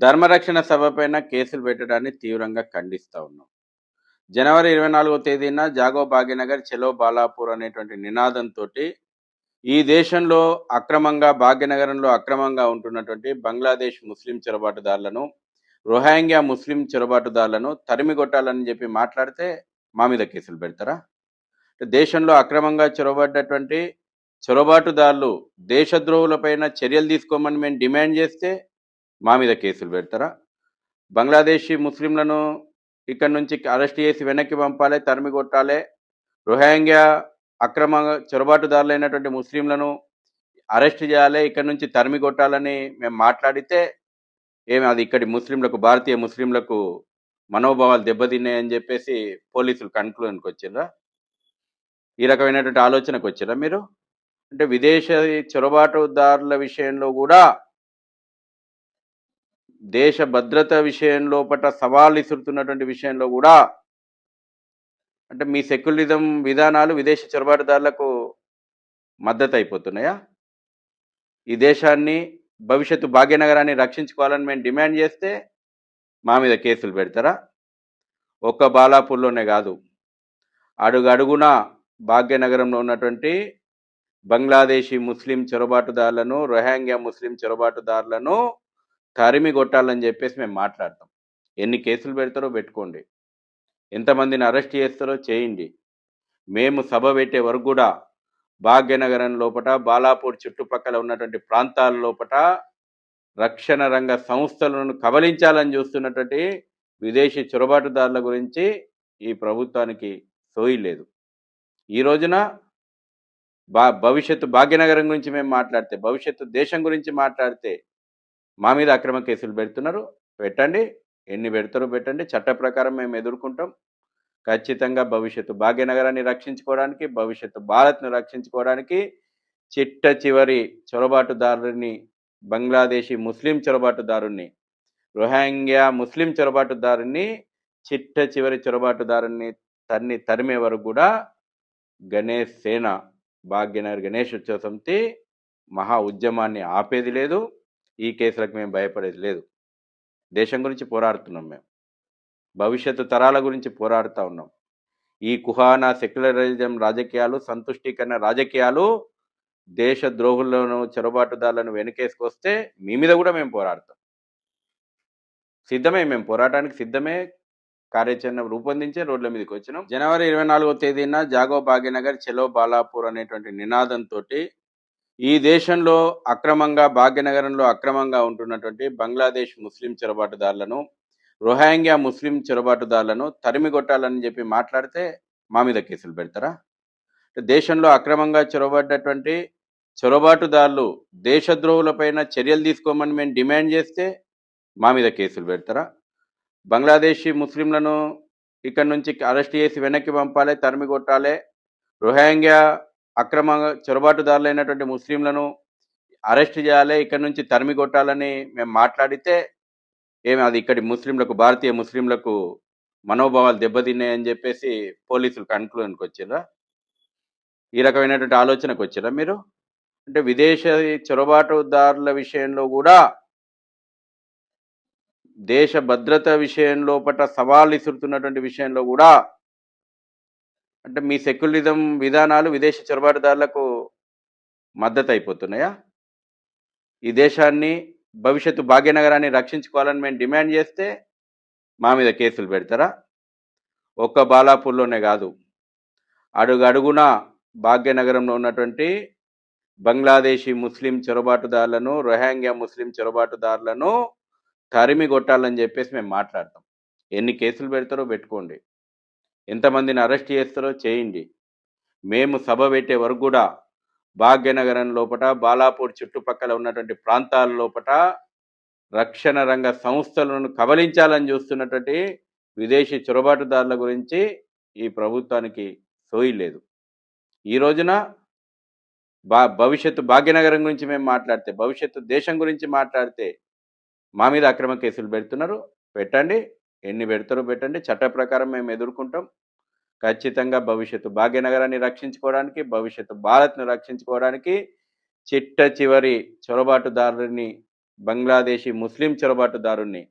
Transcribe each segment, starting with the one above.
ధర్మరక్షణ సభ పైన కేసులు పెట్టడాన్ని తీవ్రంగా ఖండిస్తూ ఉన్నాం. జనవరి ఇరవై నాలుగో తేదీన జాగో భాగ్యనగర్ చెలో బాలాపూర్ అనేటువంటి నినాదంతో ఈ దేశంలో అక్రమంగా భాగ్యనగరంలో అక్రమంగా ఉంటున్నటువంటి బంగ్లాదేశ్ ముస్లిం చొరబాటుదారులను రొహాంగ్యా ముస్లిం చొరబాటుదారులను తరిమి కొట్టాలని చెప్పి మాట్లాడితే మా మీద కేసులు పెడతారా? దేశంలో అక్రమంగా చొరబడ్డటువంటి చొరబాటుదారులు దేశద్రోహులపైన చర్యలు తీసుకోమని మేము డిమాండ్ చేస్తే మా మీద కేసులు పెడతారా? బంగ్లాదేశీ ముస్లింలను ఇక్కడ నుంచి అరెస్ట్ చేసి వెనక్కి పంపాలి తరిమి కొట్టాలి? రొహాంగ్యా అక్రమ చొరబాటుదారులైనటువంటి ముస్లింలను అరెస్ట్ చేయాలి ఇక్కడ నుంచి తరిమి కొట్టాలని మేము మాట్లాడితే ఏమి అది ఇక్కడి ముస్లింలకు భారతీయ ముస్లింలకు మనోభావాలు దెబ్బతిన్నాయని చెప్పేసి పోలీసులు కన్క్లూజన్కి వచ్చిర్రా? ఈ రకమైనటువంటి ఆలోచనకు వచ్చిర్రా మీరు? అంటే విదేశీ చొరబాటుదారుల విషయంలో కూడా దేశ భద్రత విషయంలో పట్ల సవాళ్ళు ఇసురుతున్నటువంటి విషయంలో కూడా అంటే మీ సెక్యులరిజం విధానాలు విదేశ చొరబాటుదారులకు మద్దతు అయిపోతున్నాయా ఈ దేశాన్ని భవిష్యత్తు భాగ్యనగరాన్ని రక్షించుకోవాలని మేము డిమాండ్ చేస్తే మా మీద కేసులు పెడతారా? ఒక్క బాలాపూర్లోనే కాదు. అడుగు అడుగున భాగ్యనగరంలో ఉన్నటువంటి బంగ్లాదేశీ ముస్లిం చొరబాటుదారులను రొహాంగ్యా ముస్లిం చొరబాటుదారులను తరిమి కొట్టాలని చెప్పేసి మేము మాట్లాడతాం. ఎన్ని కేసులు పెడతారో పెట్టుకోండి. ఎంతమందిని అరెస్ట్ చేస్తారో చేయండి. మేము సభ పెట్టే వరకు కూడా భాగ్యనగరం లోపట బాలాపూర్ చుట్టుపక్కల ఉన్నటువంటి ప్రాంతాల లోపట రక్షణ రంగ సంస్థలను కబలించాలని చూస్తున్నటువంటి విదేశీ చొరబాటుదారుల గురించి ఈ ప్రభుత్వానికి సోయి లేదు. ఈ రోజున బా భవిష్యత్తు భాగ్యనగరం గురించి మేము మాట్లాడితే భవిష్యత్తు దేశం గురించి మాట్లాడితే మా మీద అక్రమ కేసులు పెడుతున్నారు. పెట్టండి. ఎన్ని పెడతారో పెట్టండి. చట్ట ప్రకారం మేము ఎదుర్కొంటాం. ఖచ్చితంగా భవిష్యత్తు భాగ్యనగరాన్ని రక్షించుకోవడానికి భవిష్యత్తు భారత్ను రక్షించుకోవడానికి చిట్ట చివరి చొరబాటుదారుని బంగ్లాదేశీ ముస్లిం చొరబాటుదారుని రొహాంగ్యా ముస్లిం చొరబాటుదారుని చిట్ట చివరి చొరబాటుదారుని తన్ని తరిమే వరకు కూడా గణేష్ సేన భాగ్యనగర్ గణేష్ ఉత్సవ సమితి మహా ఉద్యమాన్ని ఆపేది లేదు. ఈ కేసులకు మేము భయపడేది లేదు. దేశం గురించి పోరాడుతున్నాం మేము. భవిష్యత్తు తరాల గురించి పోరాడుతూ ఉన్నాం. ఈ కుహానా సెక్యులరిజం రాజకీయాలు సంతుష్టీకరణ రాజకీయాలు దేశ ద్రోహులను చొరబాటుదారులను వెనుకేసుకొస్తే మీ మీద కూడా మేము పోరాడతాం. సిద్ధమే మేము పోరాటానికి సిద్ధమే. కార్యాచరణ రూపొందించే రోడ్ల మీదకి వచ్చినాం. జనవరి ఇరవై నాలుగో తేదీన జాగో భాగ్యనగర్ చెలో బాలాపూర్ అనేటువంటి నినాదంతో ఈ దేశంలో అక్రమంగా భాగ్యనగరంలో అక్రమంగా ఉంటున్నటువంటి బంగ్లాదేశ్ ముస్లిం చొరబాటుదారులను రొహాంగ్యా ముస్లిం చొరబాటుదారులను తరిమి కొట్టాలని చెప్పి మాట్లాడితే మా మీద కేసులు పెడతారా? దేశంలో అక్రమంగా చొరబడ్డటువంటి చొరబాటుదారులు దేశద్రోహులపైన చర్యలు తీసుకోమని మేము డిమాండ్ చేస్తే మా మీద కేసులు పెడతారా? బంగ్లాదేశీ ముస్లింలను ఇక్కడ నుంచి అరెస్ట్ చేసి వెనక్కి పంపాలి తరిమి కొట్టాలి రొహాంగ్యా అక్రమ చొరబాటుదారులైనటువంటి ముస్లింలను అరెస్ట్ చేయాలి ఇక్కడ నుంచి తరిమి కొట్టాలని మేము మాట్లాడితే ఏమి అది ఇక్కడి ముస్లింలకు భారతీయ ముస్లింలకు మనోభావాలు దెబ్బతిన్నాయని చెప్పేసి పోలీసులు కన్క్లూజన్కి వచ్చిర్రా ఈ రకమైనటువంటి ఆలోచనకు వచ్చారా మీరు? అంటే విదేశీ చొరబాటుదారుల విషయంలో కూడా దేశ భద్రత విషయం లోపట సవాళ్ళు ఇసురుతున్నటువంటి విషయంలో కూడా అంటే మీ సెక్యులరిజం విధానాలు విదేశీ చొరబాటుదారులకు మద్దతు అయిపోతున్నాయా ఈ దేశాన్ని భవిష్యత్తు భాగ్యనగరాన్ని రక్షించుకోవాలని మేము డిమాండ్ చేస్తే మా మీద కేసులు పెడతారా? ఒక్క బాలాపూర్లోనే కాదు. అడుగు అడుగున భాగ్యనగరంలో ఉన్నటువంటి బంగ్లాదేశీ ముస్లిం చొరబాటుదారులను రొహాంగ్యా ముస్లిం చొరబాటుదారులను తరిమి కొట్టాలని చెప్పేసి మేము మాట్లాడతాం. ఎన్ని కేసులు పెడతారో పెట్టుకోండి. ఎంతమందిని అరెస్ట్ చేస్తారో చేయండి. మేము సభ పెట్టే వరకు కూడా భాగ్యనగరం లోపట బాలాపూర్ చుట్టుపక్కల ఉన్నటువంటి ప్రాంతాల లోపట రక్షణ రంగ సంస్థలను కబలించాలని చూస్తున్నటువంటి విదేశీ చొరబాటుదారుల గురించి ఈ ప్రభుత్వానికి సోయి లేదు. ఈ రోజున బా భవిష్యత్తు భాగ్యనగరం గురించి మేము మాట్లాడితే భవిష్యత్తు దేశం గురించి మాట్లాడితే మా మీద అక్రమ కేసులు పెడుతున్నారు. పెట్టండి. ఎన్ని పెడతారో పెట్టండి. చట్ట ప్రకారం మేము ఎదుర్కొంటాం. ఖచ్చితంగా భవిష్యత్తు భాగ్యనగరాన్ని రక్షించుకోవడానికి భవిష్యత్తు భారత్ను రక్షించుకోవడానికి చిట్ట చివరి చొరబాటుదారుని బంగ్లాదేశీ ముస్లిం చొరబాటుదారుణ్ణి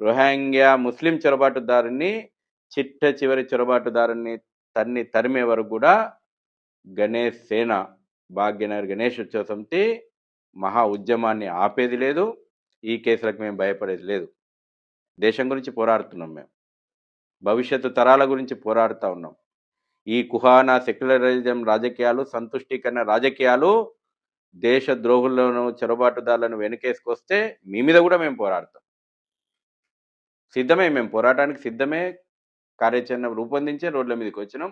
రోహింగ్యా ముస్లిం చొరబాటుదారుని చిట్ట చివరి చొరబాటుదారుని తన్ని తరిమే వరకు కూడా గణేష్ సేన భాగ్యనగర్ గణేష్ ఉత్సవ సమితి మహా ఉద్యమాన్ని ఆపేది లేదు. ఈ కేసులకు మేము భయపడేది లేదు. దేశం గురించి పోరాడుతున్నాం మేము. భవిష్యత్తు తరాల గురించి పోరాడుతూ ఉన్నాం. ఈ కుహానా సెక్యులరిజం రాజకీయాలు సంతుష్టీకరణ రాజకీయాలు దేశ ద్రోహులను చొరబాటుదారులను వెనుకేసుకొస్తే మీ మీద కూడా మేము పోరాడతాం. సిద్ధమే మేము పోరాటానికి సిద్ధమే. కార్యాచరణ రూపొందించే రోడ్ల మీదకి వచ్చినాం.